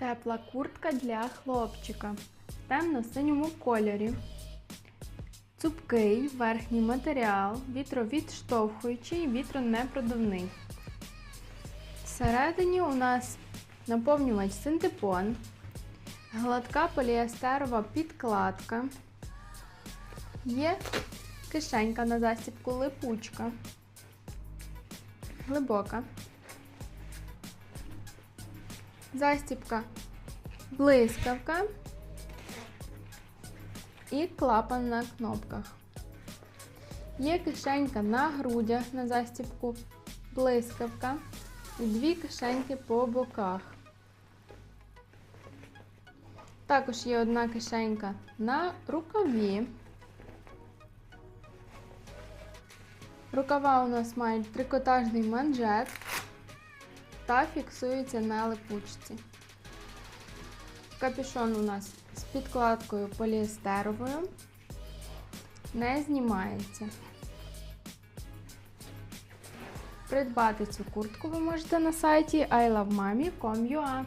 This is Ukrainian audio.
Тепла куртка для хлопчика в темно-синьому кольорі. Цупкий верхній матеріал, вітровідштовхуючий, вітронепродувний. Всередині у нас наповнювач синтепон, гладка поліестерова підкладка. Є кишенька на застібку липучка. Глибока. Застібка блискавка і клапан на кнопках. Є кишенька на грудях на застібку блискавка і дві кишеньки по боках. Також є одна кишенька на рукаві. Рукава у нас мають трикотажний манжет та фіксується на липучці. Капюшон у нас з підкладкою поліестеровою, не знімається. Придбати цю куртку ви можете на сайті ilovemami.com.ua